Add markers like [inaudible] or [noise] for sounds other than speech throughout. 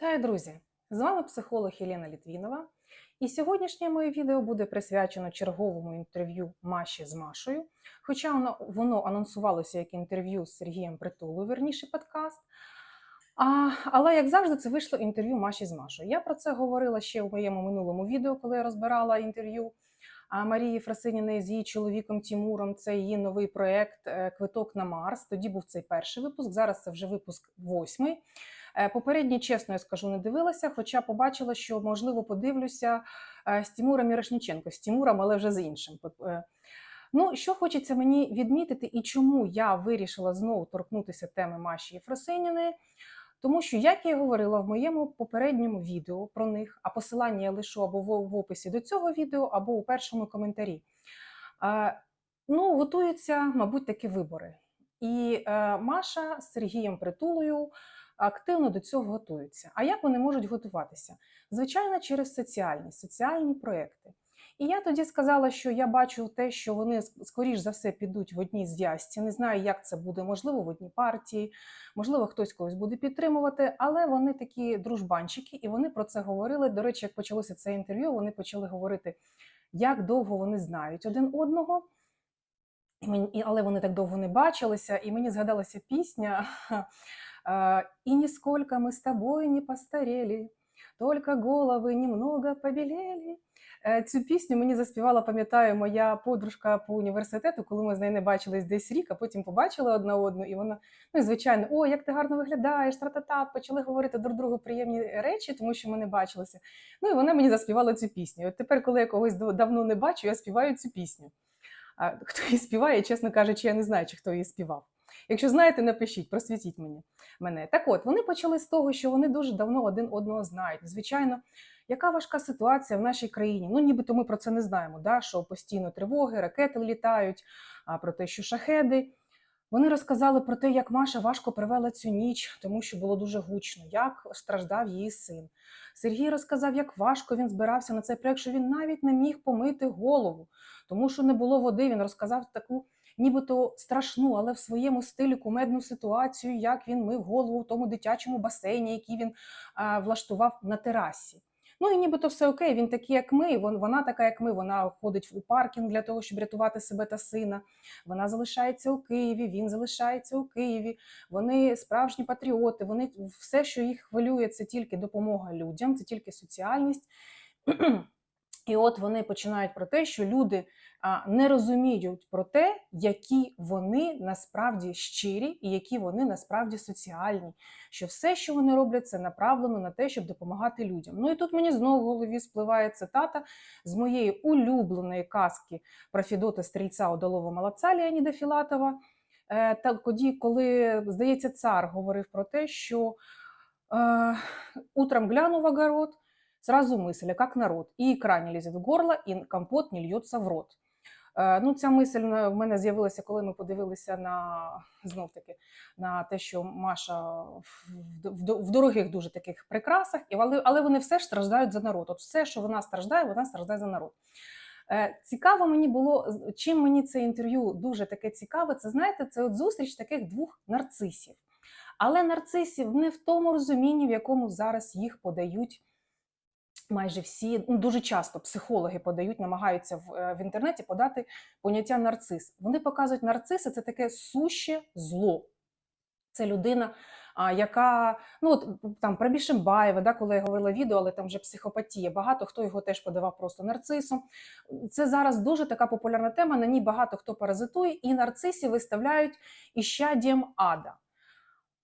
Вітаю, друзі! З вами психолог Єлена Літвінова. І сьогоднішнє моє відео буде присвячено черговому інтерв'ю Маші з Машою. Хоча воно, воно анонсувалося як інтерв'ю з Сергієм Притулою, верніше подкаст. А, але, як завжди, це вийшло інтерв'ю Маші з Машою. Я про це говорила ще в моєму минулому відео, коли я розбирала інтерв'ю Марії Фрасиніної з її чоловіком Тімуром. Це її новий проєкт е, Квиток на Марс. Тоді був цей перший випуск. Зараз це вже випуск восьмий. Е, Попередній, чесно я скажу, не дивилася, хоча побачила, що можливо подивлюся е, з Тімуром Мірошніченко, з Тімуром, але вже з іншим. Е, Ну, що хочеться мені відмітити, і чому я вирішила знову торкнутися теми Маші Єфросиніної, тому що, як я говорила в моєму попередньому відео про них, а посилання я лишу або в описі до цього відео, або у першому коментарі. Ну, готуються, мабуть, такі вибори. І Маша з Сергієм Притулою активно до цього готуються. А як вони можуть готуватися? Звичайно, через соціальні, соціальні проекти. І я тоді сказала, що я бачу те, що вони скоріш за все підуть в одній зв'язці. Не знаю, як це буде, можливо, в одній партії, можливо, хтось когось буде підтримувати, але вони такі дружбанчики, і вони про це говорили. До речі, як почалося це інтерв'ю, вони почали говорити, як довго вони знають один одного. Але вони так довго не бачилися, і мені згадалася пісня «И нисколько мы с тобой не постарели, только головы немного побелели». Е, Цю пісню мені заспівала, пам'ятаю, моя подружка по університету, коли ми з нею не бачились десь рік, а потім побачили одна одну, і вона, ну і звичайно, о, як ти гарно виглядаєш, тра-та-та, почали говорити друг другу приємні речі, тому що ми не бачилися. Ну і вона мені заспівала цю пісню. От тепер, коли я когось давно не бачу, я співаю цю пісню. А хто її співає, чесно кажучи, я не знаю, чи хто її співав. Якщо знаєте, напишіть, просвітіть мені мене. Так от, вони почали з того, що вони дуже давно один одного знають. Звичайно, яка важка ситуація в нашій країні? Ну, нібито ми про це не знаємо, да? що постійно тривоги, ракети літають, а про те, що шахеди. Вони розказали про те, як Маша важко провела цю ніч, тому що було дуже гучно, як страждав її син. Сергій розказав, як важко він збирався на цей проект, що він навіть не міг помити голову, тому що не було води. Він розказав таку нібито страшну, але в своєму стилі кумедну ситуацію, як він мив голову в тому дитячому басейні, який він а, влаштував на терасі. Ну і нібито все окей, він такий, як ми, вона така, як ми. Вона ходить у паркінг для того, щоб рятувати себе та сина. Вона залишається у Києві, він залишається у Києві. Вони справжні патріоти. Вони все, що їх хвилює, це тільки допомога людям, це тільки соціальність. [clears throat] І от вони починають про те, що люди не розуміють про те, які вони насправді щирі і які вони насправді соціальні. Що все, що вони роблять, це направлено на те, щоб допомагати людям. Ну і тут мені знову в голові спливає цитата з моєї улюбленої казки про Фідота Стрільця Удалого Молодця Леоніда Філатова. Е, тоді, коли, здається, цар говорив про те, що е, утром гляну в огород, сразу мысль, а как народ, і ікра не лізе в горло, і компот не льється в рот. Е, Ну, ця мисль в мене з'явилася, коли ми подивилися на знов таки на те, що Маша в, дорогих дуже таких прикрасах, але, але вони все ж страждають за народ. От все, що вона страждає, вона страждає за народ. Е, Цікаво мені було, чим мені це інтерв'ю дуже таке цікаве, це знаєте, це от зустріч таких двох нарцисів. Але нарцисів не в тому розумінні, в якому зараз їх подають майже всі, ну дуже часто психологи подають, намагаються в, е, в інтернеті подати поняття нарцис. Вони показують нарциси це таке суще зло. Це людина, яка ну от там про Бішембаєва, да, коли я говорила відео, але там вже психопатія. Багато хто його теж подавав просто нарцисом. Це зараз дуже така популярна тема. На ній багато хто паразитує, і нарцисів виставляють іщадієм ада.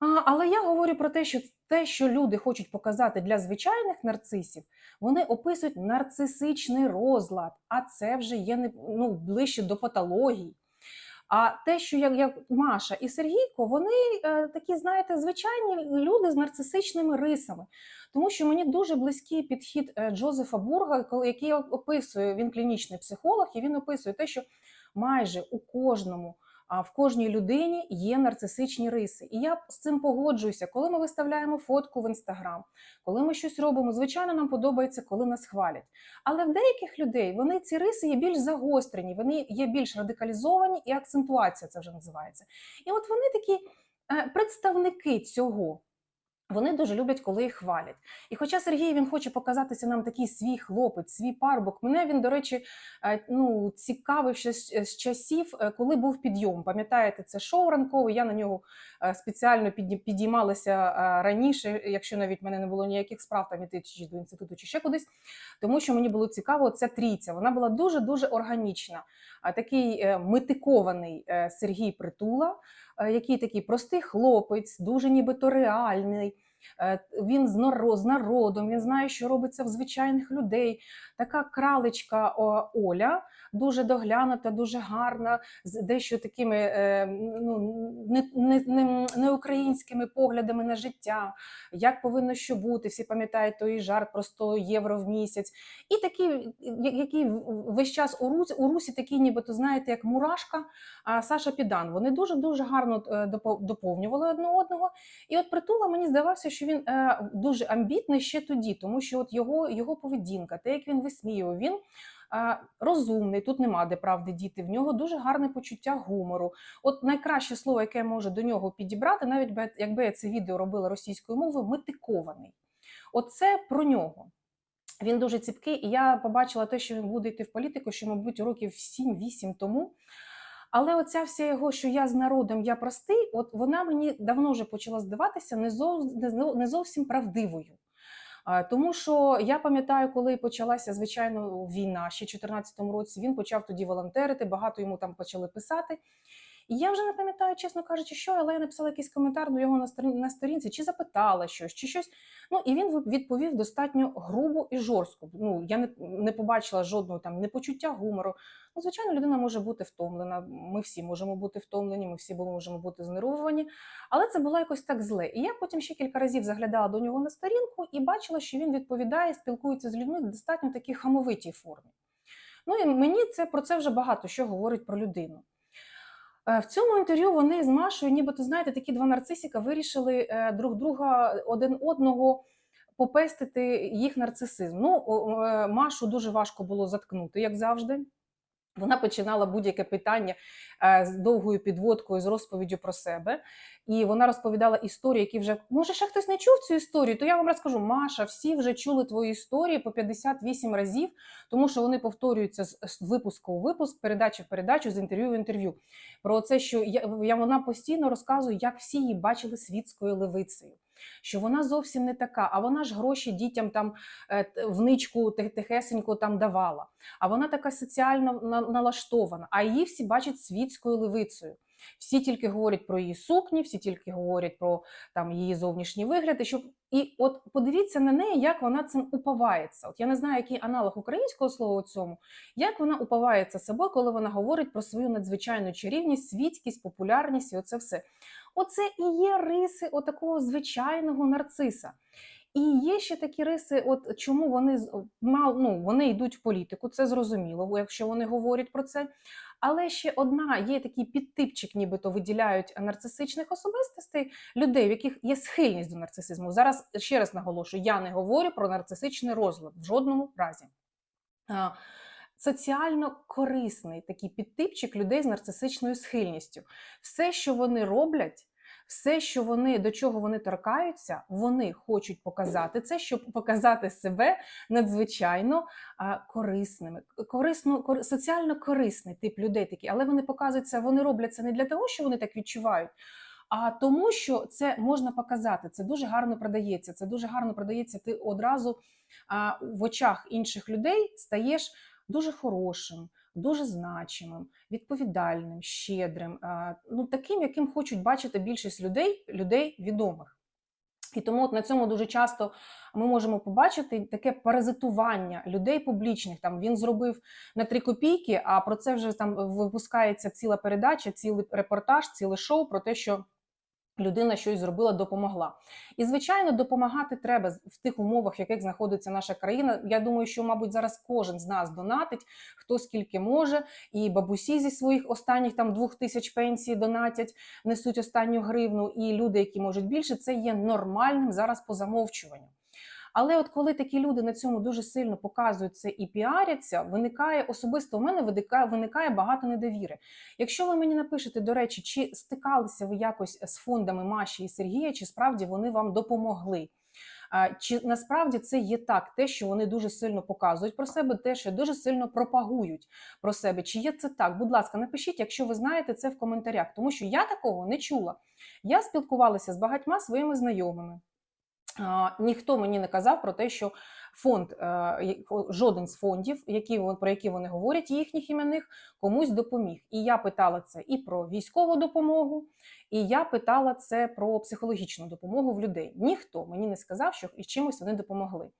А, але я говорю про те, що те, що люди хочуть показати для звичайних нарцисів, вони описують нарцисичний розлад, а це вже є не, ну, ближче до патології. А те, що як, як Маша і Сергійко, вони е, такі, знаєте, звичайні люди з нарцисичними рисами. Тому що мені дуже близький підхід е, Джозефа Бурга, який описує, він клінічний психолог, і він описує те, що майже у кожному а в кожній людині є нарцисичні риси. І я з цим погоджуюся, коли ми виставляємо фотку в інстаграм, коли ми щось робимо. Звичайно, нам подобається, коли нас хвалять. Але в деяких людей вони ці риси є більш загострені, вони є більш радикалізовані, і акцентуація це вже називається. І от вони такі е, представники цього. Вони дуже люблять, коли їх хвалять. І хоча Сергій він хоче показатися нам такий свій хлопець, свій парубок, мене він, до речі, е, ну, цікавив ще з часів, е, коли був підйом. Пам'ятаєте, це шоу ранкове, я на нього е, спеціально підіймалася раніше, якщо навіть в мене не було ніяких справ там іти чи до інституту, чи ще кудись, тому що мені було цікаво ця трійця. Вона була дуже-дуже органічна. А такий метикований е, Сергій Притула, який такий простий хлопець, дуже нібито реальний. Е, Він з народом, він знає, що робиться в звичайних людей. Така кралечка Оля, дуже доглянута, дуже гарна, з дещо такими е, ну, не, не, не, не українськими поглядами на життя, як повинно що бути. Всі пам'ятають той жарт про 100 євро в місяць. І такий, я- який весь час у Русі, у Русі такий, нібито, знаєте, як мурашка, а Саша Підан. Вони дуже-дуже гарно е, доповнювали одне одного. І от притула мені здавався, що він е, дуже амбітний ще тоді, тому що от його, його поведінка, те, як він висміював, він. Розумний, тут нема де правди діти. В нього дуже гарне почуття гумору. От найкраще слово, яке я можу до нього підібрати, навіть якби я це відео робила російською мовою, метикований. Оце про нього. Він дуже ціпкий, і я побачила те, що він буде йти в політику, що, мабуть, років 7-8 тому. Але оця вся його, що я з народом, я простий, от вона мені давно вже почала здаватися не, зов, не зовсім правдивою. А, Тому що я пам'ятаю, коли почалася звичайно війна ще в 2014 році, він почав тоді волонтерити, багато йому там почали писати. І я вже не пам'ятаю, чесно кажучи, що, але я написала якийсь коментар до його на сторін- на сторінці, чи запитала щось, чи щось. Ну і він відповів достатньо грубо і жорстко. Ну я не, не побачила жодного там непочуття гумору. Ну, звичайно, людина може бути втомлена. Ми всі можемо бути втомлені, ми всі можемо бути знервовані. Але це було якось так зле. І я потім ще кілька разів заглядала до нього на сторінку і бачила, що він відповідає, спілкується з людьми в достатньо такій хамовитій формі. Ну і мені це про це вже багато що говорить про людину. Е, В цьому інтерв'ю вони з Машою, нібито знаєте, такі два нарцисіка вирішили е, друг друга один одного попестити їх нарцисизм. Ну, е, Машу дуже важко було заткнути, як завжди. Вона починала будь-яке питання е, з довгою підводкою, з розповіддю про себе. І вона розповідала історії, які вже може ще хтось не чув цю історію. То я вам розкажу, Маша, всі вже чули твої історії по 58 разів, тому що вони повторюються з випуску у випуск, передачі в передачу, з інтерв'ю в інтерв'ю. Про це, що я, я вона постійно розказує, як всі її бачили світською левицею. Що вона зовсім не така, а вона ж гроші дітям там е, вничку тихесенько там давала. А вона така соціально на- налаштована, а її всі бачать світською левицею. Всі тільки говорять про її сукні, всі тільки говорять про там її зовнішній вигляд. І, щоб... і от подивіться на неї, як вона цим упивається. От я не знаю, який аналог українського слова у цьому, як вона упивається собою, коли вона говорить про свою надзвичайну чарівність, світськість, популярність і оце все. Оце і є риси отакого звичайного нарциса. І є ще такі риси, от чому вони ну, вони йдуть в політику, це зрозуміло, якщо вони говорять про це. Але ще одна є такий підтипчик, нібито виділяють нарцисичних особистостей людей, в яких є схильність до нарцисизму. Зараз ще раз наголошую: я не говорю про нарцисичний розлад в жодному разі. Соціально корисний такий підтипчик людей з нарцисичною схильністю. Все, що вони роблять, все, що вони до чого вони торкаються, вони хочуть показати це, щоб показати себе надзвичайно корисними. Корисно, кор, соціально корисний тип людей такі, але вони показують це, вони роблять це не для того, що вони так відчувають. А тому, що це можна показати, це дуже гарно продається. Це дуже гарно продається. Ти одразу а, в очах інших людей стаєш дуже хорошим, дуже значимим, відповідальним, щедрим, ну таким, яким хочуть бачити більшість людей, людей відомих. І тому от на цьому дуже часто ми можемо побачити таке паразитування людей публічних. Там він зробив на три копійки, а про це вже там випускається ціла передача, цілий репортаж, ціле шоу про те, що людина щось зробила, допомогла. І звичайно, допомагати треба в тих умовах, в яких знаходиться наша країна. Я думаю, що, мабуть, зараз кожен з нас донатить, хто скільки може, і бабусі зі своїх останніх там двох тисяч пенсій донатять, несуть останню гривну, і люди, які можуть більше, це є нормальним зараз по замовчуванню. Але от коли такі люди на цьому дуже сильно показують це і піаряться, виникає особисто у мене виникає, виникає багато недовіри. Якщо ви мені напишете, до речі, чи стикалися ви якось з фондами Маші і Сергія, чи справді вони вам допомогли? Чи насправді це є так, те, що вони дуже сильно показують про себе, те, що дуже сильно пропагують про себе? Чи є це так? Будь ласка, напишіть, якщо ви знаєте це в коментарях, тому що я такого не чула. Я спілкувалася з багатьма своїми знайомими. Ніхто мені не казав про те, що фонд, е, жоден з фондів, які про які вони говорять, їхніх іменних, комусь допоміг. І я питала це і про військову допомогу, і я питала це про психологічну допомогу в людей. Ніхто мені не сказав, що і чимось вони допомогли.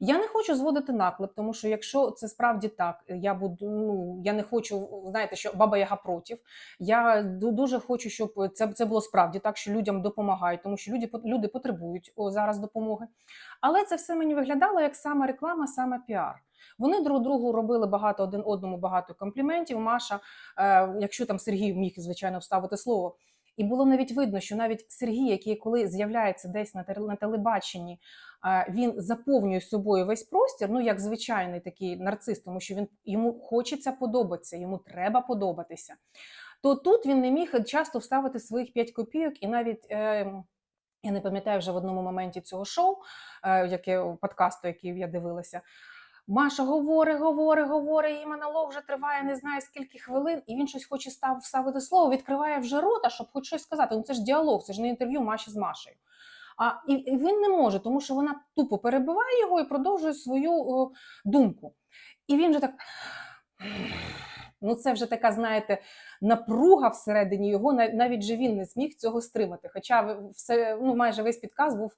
Я не хочу зводити наклеп, тому що якщо це справді так, я буду ну я не хочу, знаєте, що баба Яга против. Я дуже хочу, щоб це, це було справді так, що людям допомагають, тому що люди, люди потребують зараз допомоги. Але це все мені виглядало як саме реклама, саме піар. Вони друг другу робили багато один одному багато компліментів. Маша, е, якщо там Сергій міг звичайно вставити слово. І було навіть видно, що навіть Сергій, який коли з'являється десь на телебаченні, він заповнює собою весь простір, ну як звичайний такий нарцис, тому що він йому хочеться подобатися, йому треба подобатися. То тут він не міг часто вставити своїх 5 копійок, і навіть е, я не пам'ятаю вже в одному моменті цього шоу, е, яке подкасту, який я дивилася. Маша говорить, говорить, говорить, її монолог вже триває не знаю скільки хвилин, і він щось хоче став, вставити слово, відкриває вже рота, щоб хоч щось сказати. Ну це ж діалог, це ж не інтерв'ю Маші з Машею. А і, і він не може, тому що вона тупо перебиває його і продовжує свою о, думку. І він же так. Ну, це вже така, знаєте, напруга всередині його. Навіть же він не зміг цього стримати. Хоча все, ну, майже весь підказ був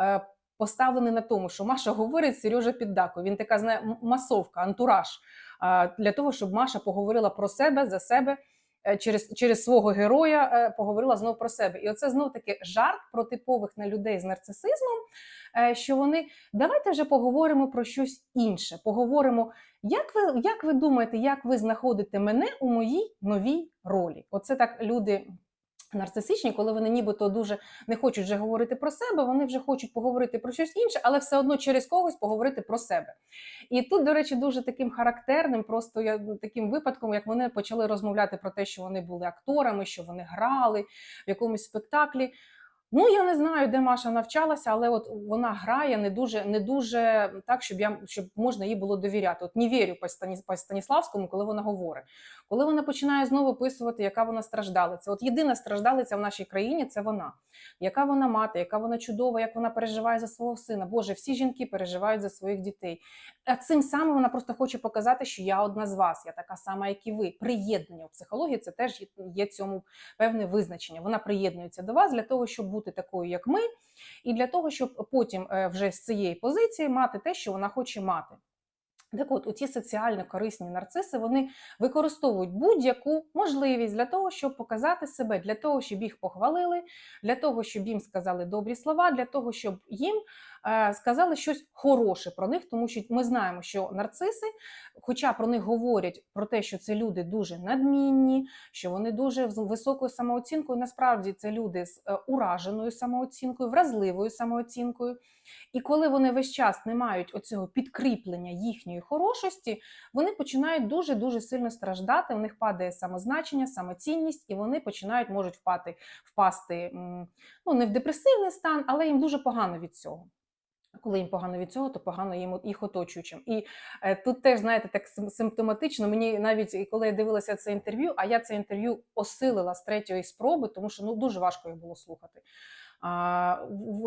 е, поставлений на тому, що Маша говорить, Сережа піддакує. Він така знає масовка, антураж для того, щоб Маша поговорила про себе за себе. е, Через, через свого героя е, поговорила знов про себе. І оце знов таки жарт про типових на людей з нарцисизмом, е, що вони давайте вже поговоримо про щось інше. Поговоримо, як ви, як ви думаєте, як ви знаходите мене у моїй новій ролі? Оце так люди нарцисичні, коли вони нібито дуже не хочуть вже говорити про себе, вони вже хочуть поговорити про щось інше, але все одно через когось поговорити про себе. І тут, до речі, дуже таким характерним, просто я таким випадком, як вони почали розмовляти про те, що вони були акторами, що вони грали в якомусь спектаклі. Ну, я не знаю, де Маша навчалася, але от вона грає не дуже, не дуже так, щоб я щоб можна їй було довіряти. От не вірю по Станіславському, коли вона говорить. Коли вона починає знову описувати, яка вона страждалиця. От єдина страждалиця в нашій країні це вона. Яка вона мати, яка вона чудова, як вона переживає за свого сина. Боже, всі жінки переживають за своїх дітей. А цим самим вона просто хоче показати, що я одна з вас, я така сама, як і ви. Приєднання в психології це теж є- цьому певне визначення. Вона приєднується до вас для того, щоб такою, як ми, і для того, щоб потім е, вже з цієї позиції мати те, що вона хоче мати. Так от, оці соціально корисні нарциси вони використовують будь-яку можливість для того, щоб показати себе, для того, щоб їх похвалили, для того, щоб їм сказали добрі слова, для того, щоб їм сказали щось хороше про них, тому що ми знаємо, що нарциси, хоча про них говорять про те, що це люди дуже надмінні, що вони дуже з високою самооцінкою, насправді це люди з е, ураженою самооцінкою, вразливою самооцінкою. І коли вони весь час не мають оцього підкріплення їхньої хорошості, вони починають дуже дуже сильно страждати. У них падає самозначення, самоцінність, і вони починають можуть впати, впасти ну не в депресивний стан, але їм дуже погано від цього. Коли їм погано від цього, то погано їм їх оточуючим. І е, тут теж, знаєте, так симптоматично. Мені навіть коли я дивилася це інтерв'ю, а я це інтерв'ю осилила з третьої спроби, тому що ну дуже важко його було слухати. А,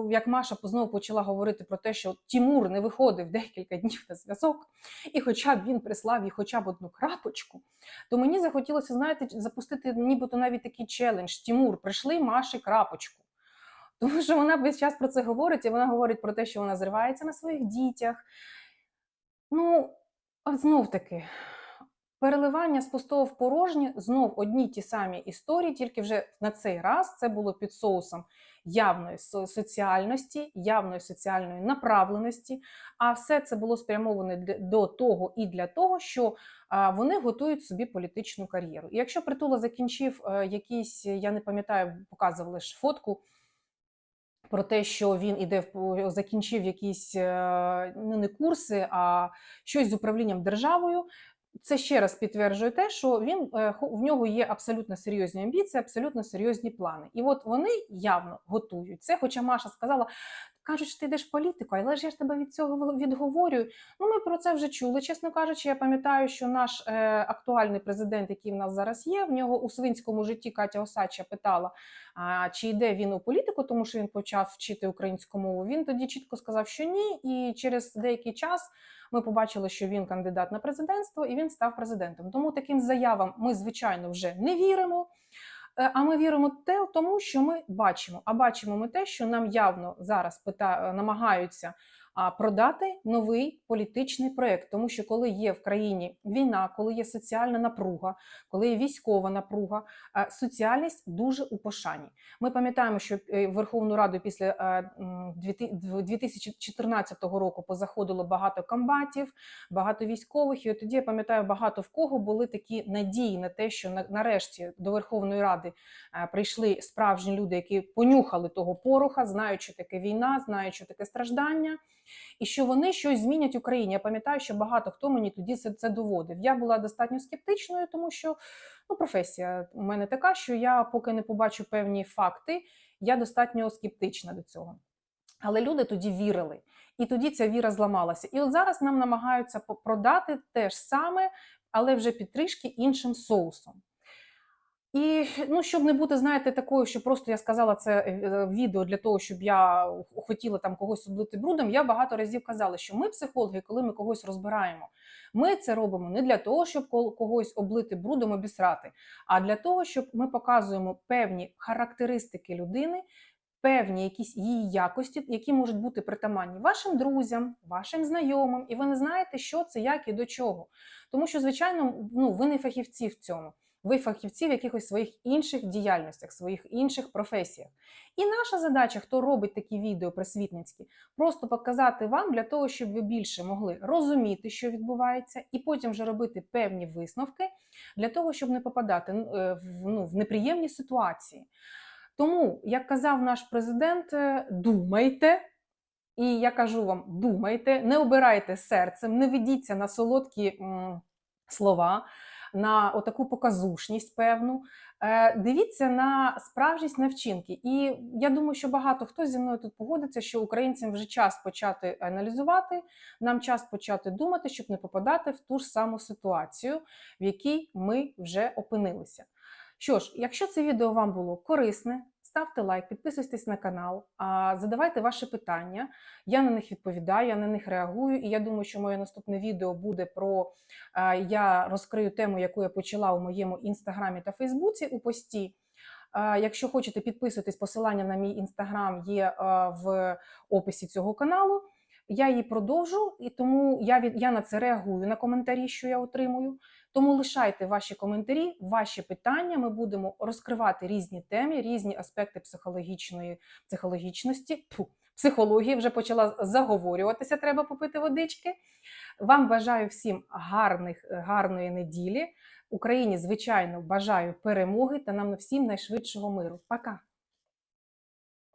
як Маша знову почала говорити про те, що Тімур не виходив декілька днів на зв'язок, і хоча б він прислав їй хоча б одну крапочку, то мені захотілося, знаєте, запустити нібито навіть такий челендж. Тімур, прийшли Маші крапочку. Тому що вона весь час про це говорить, і вона говорить про те, що вона зривається на своїх дітях. Ну, знов таки, переливання з пустого в порожнє, знов одні ті самі історії, тільки вже на цей раз це було під соусом явної соціальності, явної соціальної направленості. А все це було спрямоване до того і для того, що вони готують собі політичну кар'єру. І якщо притула закінчив е, якийсь, я не пам'ятаю, показували ж фотку. Про те, що він іде в закінчив якісь е, ну, не курси, а щось з управлінням державою. Це ще раз підтверджує те, що він е, в нього є абсолютно серйозні амбіції, абсолютно серйозні плани. І от вони явно готують це. Хоча Маша сказала, кажуть, що ти йдеш в політику, але ж я ж тебе від цього відговорюю. Ну, ми про це вже чули. Чесно кажучи, я пам'ятаю, що наш е, актуальний президент, який в нас зараз є, в нього у свинському житті Катя Осадча питала, а, чи йде він у політику, тому що він почав вчити українську мову. Він тоді чітко сказав, що ні, і через деякий час. Ми побачили, що він кандидат на президентство, і він став президентом. Тому таким заявам ми, звичайно, вже не віримо. Е, А ми віримо те, тому що ми бачимо. А бачимо ми те, що нам явно зараз пита, е, намагаються продати новий політичний проєкт. Тому що коли є в країні війна, коли є соціальна напруга, коли є військова напруга, е, соціальність дуже у пошані. Ми пам'ятаємо, що е, Верховну Раду після е, м, 2014 року позаходило багато комбатів, багато військових. І тоді я пам'ятаю, багато в кого були такі надії на те, що на- нарешті до Верховної Ради е, прийшли справжні люди, які понюхали того пороха, знають, що таке війна, знають, що таке страждання, і що вони щось змінять Україні. Я пам'ятаю, що багато хто мені тоді це, це доводив. Я була достатньо скептичною, тому що ну, професія у мене така, що я поки не побачу певні факти, я достатньо скептична до цього. Але люди тоді вірили, і тоді ця віра зламалася. І от зараз нам намагаються продати те ж саме, але вже під трішки іншим соусом. І ну, щоб не бути, знаєте, такою, що просто я сказала це е, відео для того, щоб я хотіла там когось облити брудом. Я багато разів казала, що ми, психологи, коли ми когось розбираємо, ми це робимо не для того, щоб когось облити брудом, обісрати, а для того, щоб ми показуємо певні характеристики людини, певні якісь її якості, які можуть бути притаманні вашим друзям, вашим знайомим, і ви не знаєте, що це, як і до чого. Тому що, звичайно, ну ви не фахівці в цьому. Ви фахівці в якихось своїх інших діяльностях, своїх інших професіях. І наша задача, хто робить такі відео просвітницькі, просто показати вам для того, щоб ви більше могли розуміти, що відбувається, і потім вже робити певні висновки для того, щоб не попадати е, в, ну, в неприємні ситуації. Тому, як казав наш президент, е, думайте. І я кажу вам: думайте, не обирайте серцем, не ведіться на солодкі м, слова, на отаку показушність певну. Е, Дивіться на справжність на вчинки. І я думаю, що багато хто зі мною тут погодиться, що українцям вже час почати аналізувати, нам час почати думати, щоб не попадати в ту ж саму ситуацію, в якій ми вже опинилися. Що ж, якщо це відео вам було корисне, ставте лайк, підписуйтесь на канал, задавайте ваші питання. Я на них відповідаю, я на них реагую. І я думаю, що моє наступне відео буде про я розкрию тему, яку я почала у моєму інстаграмі та Фейсбуці у пості. Якщо хочете підписуйтесь, посилання на мій інстаграм є в описі цього каналу. Я її продовжу, і тому я від я на це реагую на коментарі, що я отримую. Тому лишайте ваші коментарі, ваші питання. Ми будемо розкривати різні теми, різні аспекти психологічної психологічності. Фу, психології вже почала заговорюватися. Треба попити водички. Вам бажаю всім гарних, гарної неділі. Україні, звичайно, бажаю перемоги та нам всім найшвидшого миру. Пока!